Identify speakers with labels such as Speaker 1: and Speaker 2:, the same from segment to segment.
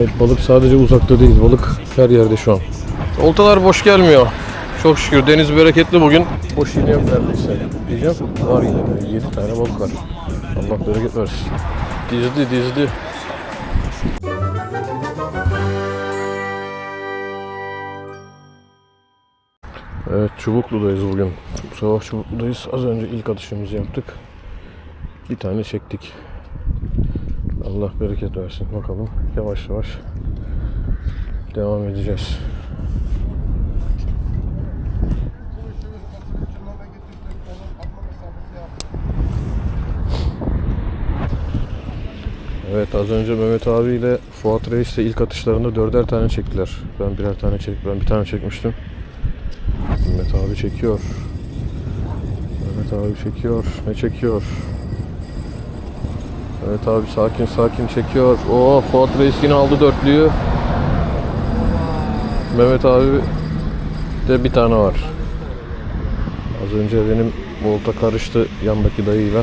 Speaker 1: Evet, balık sadece uzakta değil, balık her yerde şu an. Oltalar boş gelmiyor. Çok şükür deniz bereketli bugün. Boş yine neredeyse. Diyeceğim. Var yine de 7 tane balık var. Allah bereket versin. Dizdi dizdi. Evet Çubuklu'dayız bugün. Bu sabah Çubuklu'dayız. Az önce ilk atışımızı yaptık. Bir tane çektik. Allah bereket versin. Bakalım yavaş yavaş devam edeceğiz. Evet az önce Mehmet abiyle Fuat Reis de ilk atışlarında dörder tane çektiler. Ben birer tane çek, ben bir tane çekmiştim. Mehmet abi çekiyor. Mehmet abi çekiyor. Ne çekiyor? Evet abi sakin sakin çekiyor. Oo Fuat Reis yine aldı dörtlüyü. Mehmet abi de bir tane var. Az önce benim volta karıştı yandaki dayıyla.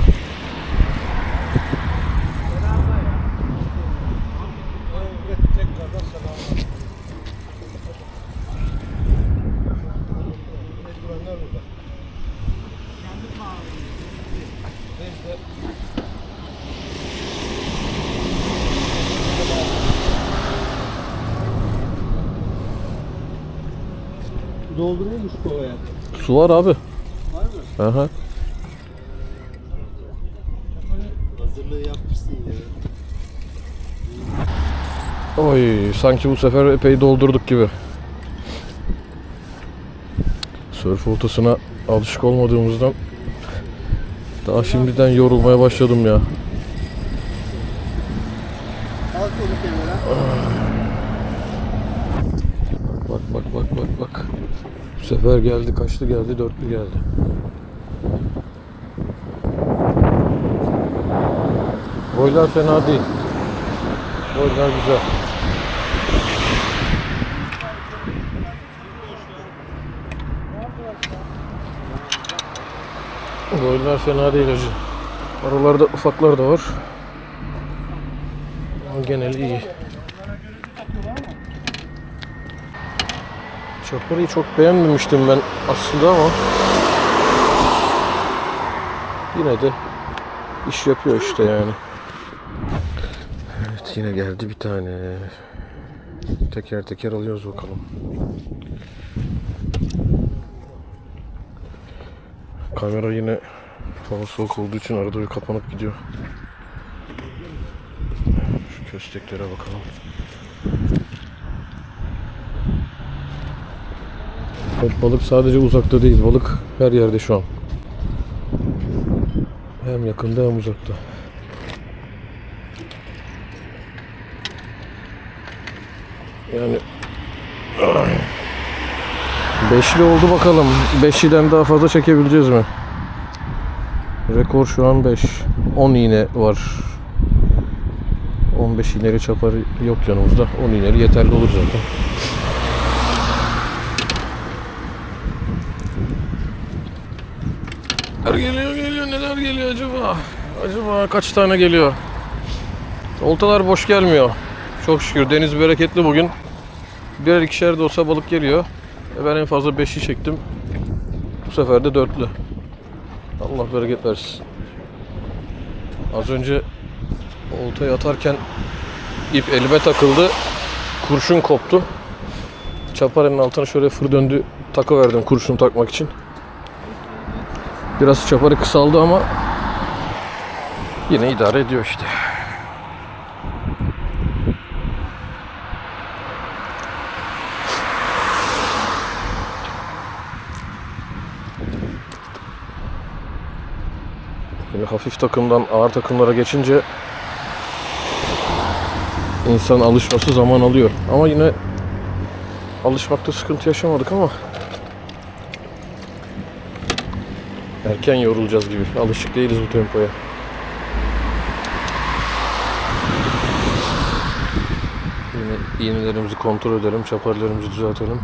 Speaker 1: Su var abi.
Speaker 2: Var mı?
Speaker 1: Aha.
Speaker 2: Hazırlığı yapmışsın ya.
Speaker 1: Oy sanki bu sefer epey doldurduk gibi. Sörf oltasına alışık olmadığımızdan daha şimdiden yorulmaya başladım ya.
Speaker 2: Kenara.
Speaker 1: Bak bak bak bak bak. Sefer geldi kaçtı geldi dörtlü geldi. Boylar fena değil. Boylar güzel. Boylar fena değil hacı. Aralarda ufaklar da var. Ama geneli iyi. Çaparıyı çok beğenmemiştim ben aslında ama yine de iş yapıyor işte yani. Evet yine geldi bir tane. Teker teker alıyoruz bakalım. Kamera yine hava soğuk olduğu için arada bir kapanıp gidiyor. Şu kösteklere bakalım. Evet, balık sadece uzakta değil, balık her yerde şu an. Hem yakında hem uzakta. Yani. Beşli oldu bakalım. Beşliden daha fazla çekebileceğiz mi? Rekor şu an 5. 10 iğne var. 15 iğneli çapar yok yanımızda. 10 iğneli yeterli olur zaten. Neler geliyor geliyor neler geliyor acaba? Acaba kaç tane geliyor? Oltalar boş gelmiyor. Çok şükür deniz bereketli bugün. Birer ikişer de olsa balık geliyor. E Ben en fazla 5'i çektim. Bu sefer de dörtlü. Allah bereket versin. Az önce oltayı atarken ip elime takıldı. Kurşun koptu. Çaparın altına şöyle fır döndü takı verdim kurşun takmak için. Biraz çaparı kısaldı ama yine idare ediyor işte. Böyle hafif takımdan ağır takımlara geçince insan alışması zaman alıyor. Ama yine alışmakta sıkıntı yaşamadık ama erken yorulacağız gibi. Alışık değiliz bu tempoya. Yine iğnelerimizi kontrol edelim, çaparlarımızı düzeltelim.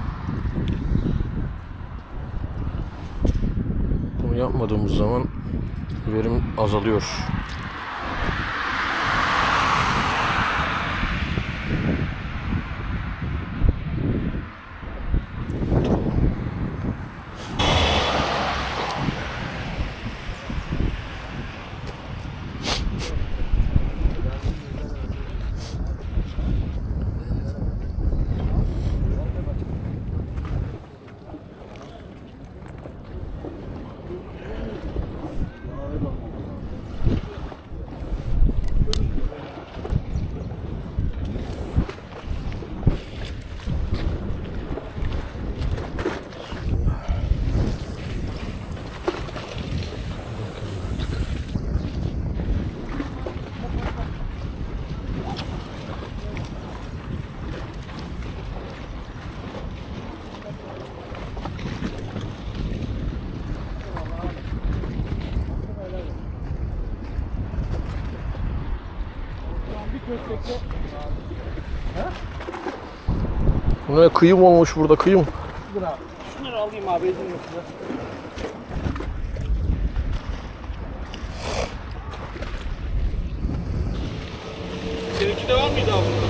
Speaker 1: Bunu yapmadığımız zaman verim azalıyor. Ne kıyım olmuş burada kıyım.
Speaker 2: Şunları alayım abi edin yoksa.
Speaker 3: Seninki de var mıydı abi?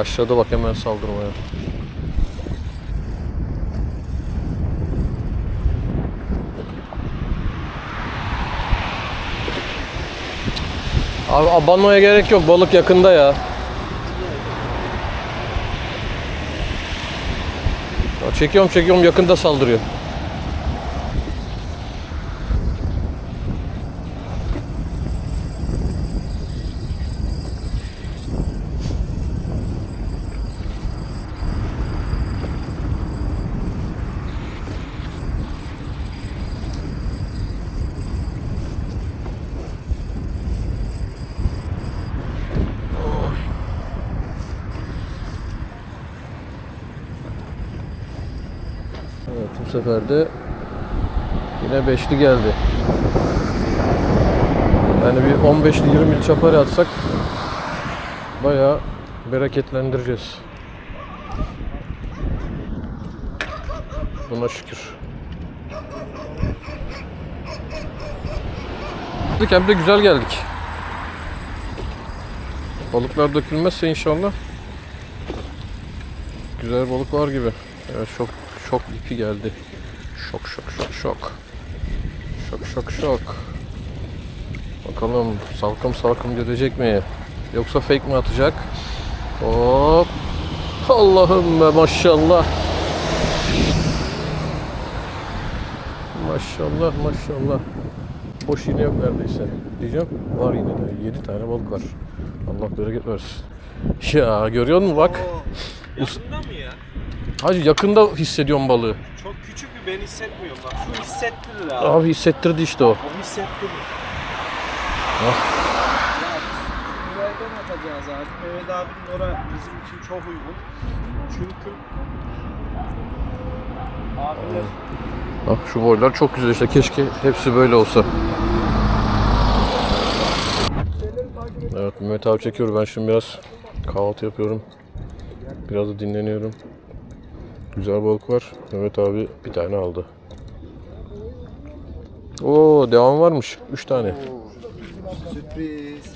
Speaker 1: Başladı bak hemen saldırmaya. Abi abanmaya gerek yok. Balık yakında ya. Ya Çekiyorum çekiyorum yakında saldırıyor. Evet bu sefer de yine beşli geldi. Yani bir 15'li 20'li çapar atsak bayağı bereketlendireceğiz. Buna şükür. Hem de güzel geldik. Balıklar dökülmezse inşallah güzel balık var gibi. Evet şok şok ipi geldi. Şok şok şok şok. Şok şok şok. Bakalım salkım salkım gidecek mi? Yoksa fake mi atacak? Hop. Allah'ım be maşallah. Maşallah maşallah. Boş iğne yok neredeyse. Diyeceğim var yine de 7 tane balık var. Allah bereket versin. Ya görüyor musun bak.
Speaker 3: Yakında mı ya?
Speaker 1: Hacı yakında hissediyorum balığı.
Speaker 3: Çok küçük bir ben hissetmiyorum bak. Şu hissettirir abi.
Speaker 1: Abi hissettirdi işte o.
Speaker 3: O hissettirir.
Speaker 1: Ah.
Speaker 3: Güverden atacağız abi. Mehmet abinin ora bizim için çok uygun. Çünkü abiler
Speaker 1: Bak şu boylar çok güzel işte. Keşke hepsi böyle olsa. Evet Mehmet abi çekiyor. Ben şimdi biraz kahvaltı yapıyorum. Biraz da dinleniyorum. Güzel balık var. Mehmet abi bir tane aldı. Oo devam varmış. 3 tane.
Speaker 2: Sürpriz.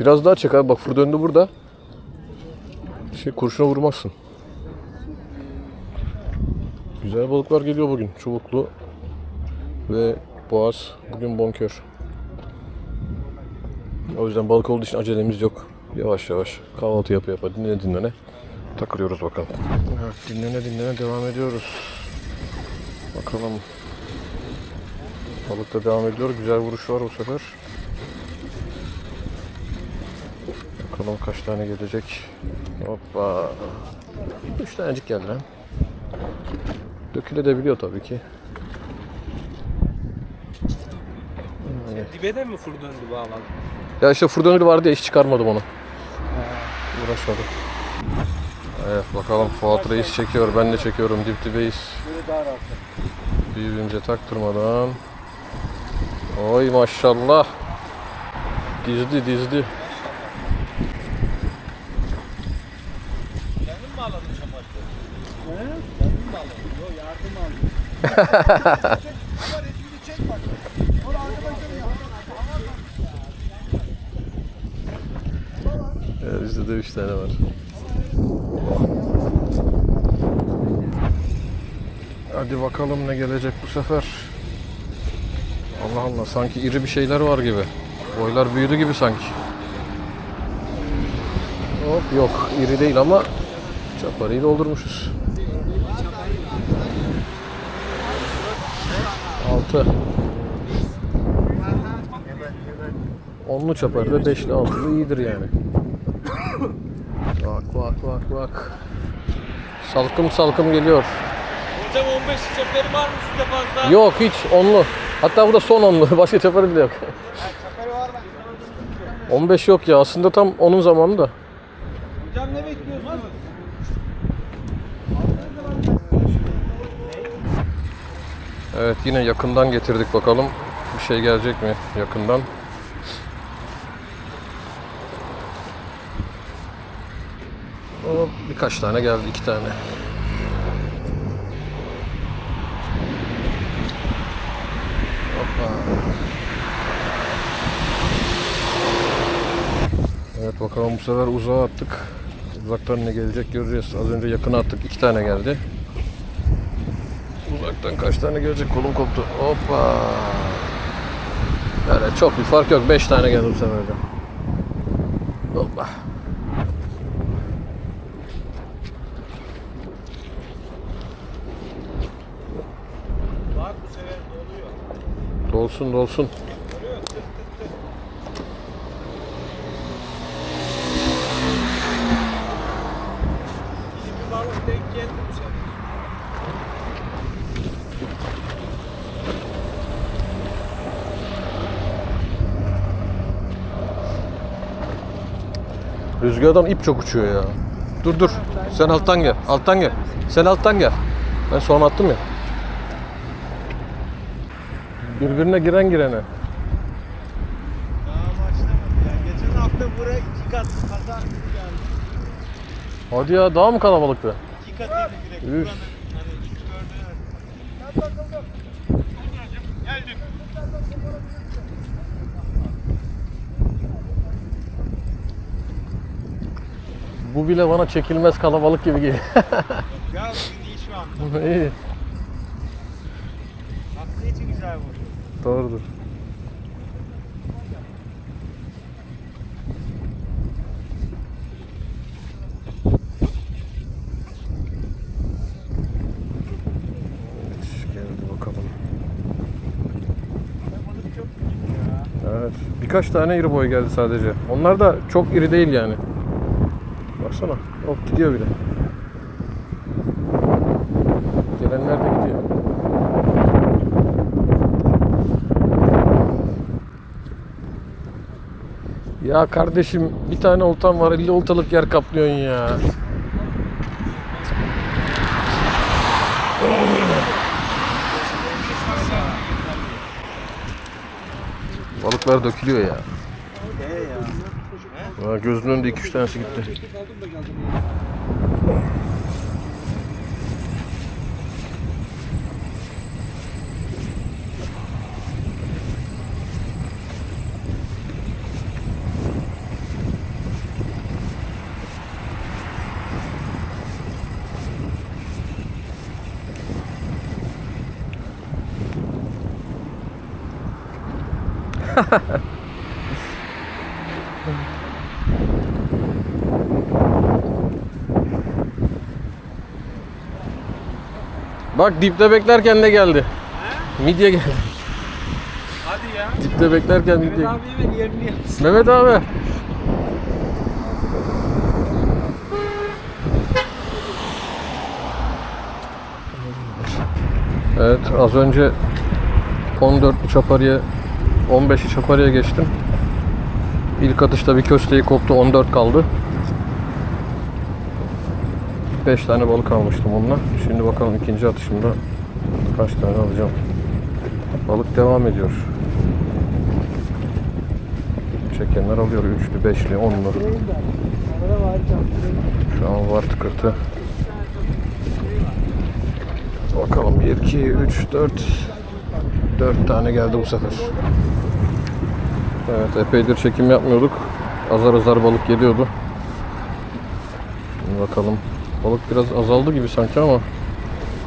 Speaker 1: Biraz daha çek abi. Bak fır döndü burada. Şey kurşuna vurmazsın. Güzel balıklar geliyor bugün. Çubuklu ve boğaz. Bugün bonkör. O yüzden balık olduğu için acelemiz yok. Yavaş yavaş kahvaltı yapı yapa dinlene dinlene takılıyoruz bakalım. Evet dinlene dinlene devam ediyoruz. Bakalım. Balık da devam ediyor. Güzel vuruş var bu sefer. Bakalım kaç tane gelecek. Hoppa. Üç tanecik geldi lan. Dökülebiliyor tabii ki.
Speaker 3: dibe de mi fır döndü bağlan?
Speaker 1: Ya işte fırdanölü vardı ya hiç çıkarmadım onu. Uğraşmadım. Evet bakalım Fuat Reis çekiyor. Ben de çekiyorum. Dip dibeyiz. Büyüğümce taktırmadan. Oy maşallah. Dizdi dizdi.
Speaker 3: Kendin mi alalım çamaşırı?
Speaker 2: Kendin mi alalım? Yok yardım aldım. Ama rezili çek bak. Sonra arkadaşlarım ya.
Speaker 1: Bizde de 3 tane var. Hadi bakalım ne gelecek bu sefer. Allah Allah sanki iri bir şeyler var gibi. Boylar büyüdü gibi sanki. Hop yok iri değil ama çaparıyı doldurmuşuz. 6 Onlu çaparda beşli altılı iyidir yani. Bak. Salkım salkım geliyor.
Speaker 4: Hocam 15 çapları var mı sizde fazla?
Speaker 1: Yok hiç onlu. Hatta bu da son onlu. Başka çaparı bile yok. 15 yok ya. Aslında tam onun zamanı da.
Speaker 3: Hocam ne bekliyorsunuz?
Speaker 1: Evet yine yakından getirdik bakalım. Bir şey gelecek mi yakından? Hop, birkaç tane geldi, iki tane. Hoppa. Evet bakalım bu sefer uzağa attık. Uzaktan ne gelecek göreceğiz. Az önce yakına attık, iki tane geldi. Uzaktan kaç tane gelecek kolum koptu. Hoppa. Yani çok bir fark yok. 5 tane geldi bu sefer de. Hoppa.
Speaker 3: Bak bu sefer doluyor.
Speaker 1: Dolsun dolsun. Rüzgardan ip çok uçuyor ya. Dur dur. Sen alttan gel. Alttan gel. Sen alttan gel. Ben son attım ya. Birbirine giren girene.
Speaker 3: Daha başlamadı ya. Geçen hafta buraya iki kat günü geldi.
Speaker 1: Hadi ya daha mı kalabalıktı?
Speaker 3: İki katıydı direkt.
Speaker 1: Üf.
Speaker 3: Buranın hani şu gördüğün Geldim.
Speaker 1: Bu bile bana çekilmez kalabalık gibi geliyor.
Speaker 3: Ya iyi şu anda.
Speaker 1: İyi.
Speaker 3: Hafta içi güzel bu.
Speaker 1: Doğrudur. Evet. Birkaç tane iri boy geldi sadece. Onlar da çok iri değil yani. Baksana. Hop gidiyor bile. Gelenler de gidiyor. Ya kardeşim bir tane oltam var 50 oltalık yer kaplıyorsun ya. Balıklar dökülüyor ya? Ha, gözünün önünde 2-3 tanesi gitti. Bak dipte beklerken de geldi. Midye geldi.
Speaker 3: Hadi ya.
Speaker 1: Dipte beklerken midye.
Speaker 3: Mehmet abi hemen yerini yapsın.
Speaker 1: Mehmet abi. Evet az önce 14'lü çaparıya 15'li çaparıya geçtim. İlk atışta bir kösteği koptu 14 kaldı. 5 tane balık almıştım onunla. Şimdi bakalım ikinci atışımda kaç tane alacağım. Balık devam ediyor. Çekenler alıyor. Üçlü, beşli, onlu. Şu an var tıkırtı. Bakalım 1, 2, 3, 4 4 tane geldi bu sefer. Evet epeydir çekim yapmıyorduk. Azar azar balık geliyordu. Şimdi bakalım. Balık biraz azaldı gibi sanki ama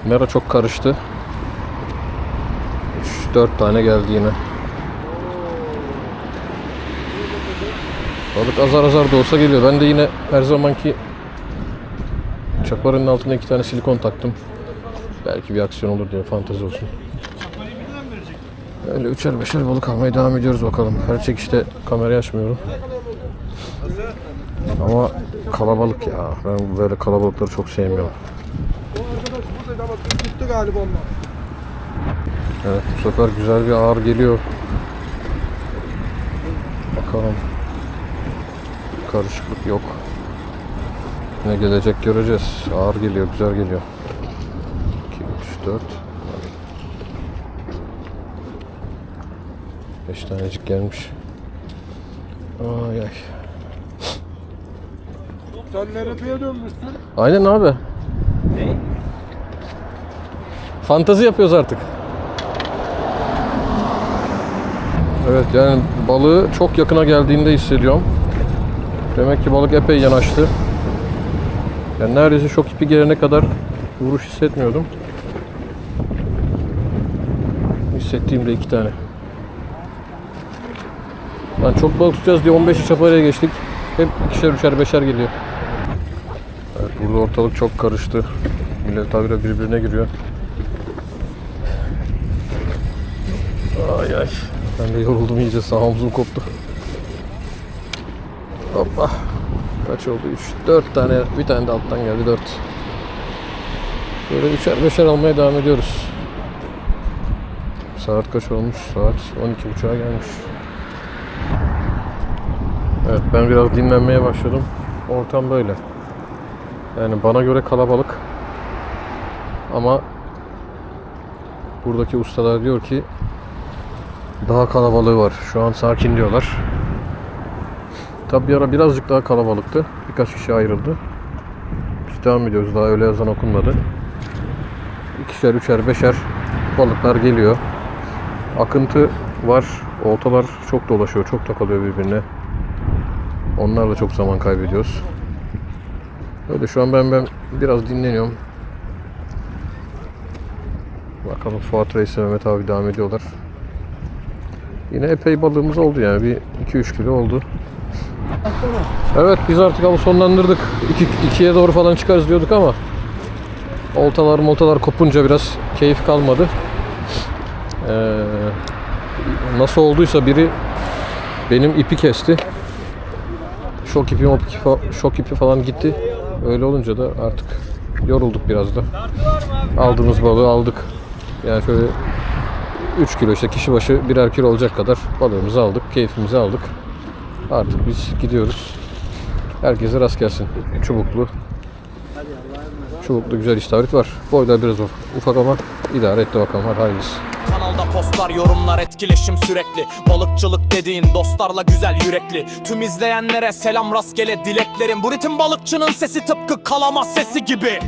Speaker 1: mera çok karıştı. 3-4 tane geldi yine. Balık azar azar da olsa geliyor. Ben de yine her zamanki çaparının altına iki tane silikon taktım. Belki bir aksiyon olur diye fantezi olsun. Öyle üçer beşer balık almaya devam ediyoruz bakalım. Her çekişte kamerayı açmıyorum. Ama kalabalık ya. Ben böyle kalabalıkları çok sevmiyorum. Evet bu sefer güzel bir ağır geliyor. Bakalım. Karışıklık yok. Ne gelecek göreceğiz. Ağır geliyor, güzel geliyor. 2, 3, 4. 5 tanecik gelmiş. Ay ay.
Speaker 3: Sen nereye dönmüşsün?
Speaker 1: Aynen abi. Fantazi yapıyoruz artık. Evet yani balığı çok yakına geldiğinde hissediyorum. Demek ki balık epey yanaştı. Yani neredeyse şok ipi gelene kadar vuruş hissetmiyordum. Hissettiğimde iki tane. Lan çok balık tutacağız diye 15'i çaparaya geçtik. Hep ikişer üçer beşer geliyor. Evet, burada ortalık çok karıştı. Millet habire birbirine giriyor. Ay ay. Ben de yoruldum iyice sağ koptu. Hoppa. Kaç oldu? 3, 4 tane. Bir tane de alttan geldi 4. Böyle üçer beşer almaya devam ediyoruz. Saat kaç olmuş? Saat 12.30'a gelmiş. Evet ben biraz dinlenmeye başladım. Ortam böyle. Yani bana göre kalabalık. Ama buradaki ustalar diyor ki daha kalabalığı var. Şu an sakin diyorlar. Tabi bir ara birazcık daha kalabalıktı. Birkaç kişi ayrıldı. Biz devam ediyoruz. Daha öyle yazan okunmadı. İkişer, üçer, beşer balıklar geliyor. Akıntı var. Oltalar çok dolaşıyor. Çok takılıyor birbirine. Onlarla çok zaman kaybediyoruz. Öyle şu an ben ben biraz dinleniyorum. Bakalım Fuat Reis ve Mehmet abi devam ediyorlar. Yine epey balığımız oldu yani bir 2-3 kilo oldu. Evet biz artık avı sonlandırdık. 2'ye doğru falan çıkarız diyorduk ama oltalar moltalar kopunca biraz keyif kalmadı. Ee, nasıl olduysa biri benim ipi kesti. Şok ipi, mop ipi şok ipi falan gitti. Öyle olunca da artık yorulduk biraz da. Aldığımız balığı aldık. Yani şöyle 3 kilo işte kişi başı birer kilo olacak kadar balığımızı aldık. Keyfimizi aldık. Artık biz gidiyoruz. Herkese rast gelsin. Çubuklu. Çubuklu güzel istavrit var. Boylar biraz uf- ufak ama idare etti bakalım. Hadi hayırlısı.
Speaker 5: Kanalda postlar, yorumlar, etkileşim sürekli. Balıkçılık dediğin dostlarla güzel yürekli. Tüm izleyenlere selam rastgele dileklerim. Bu ritim balıkçının sesi tıpkı kalamaz sesi gibi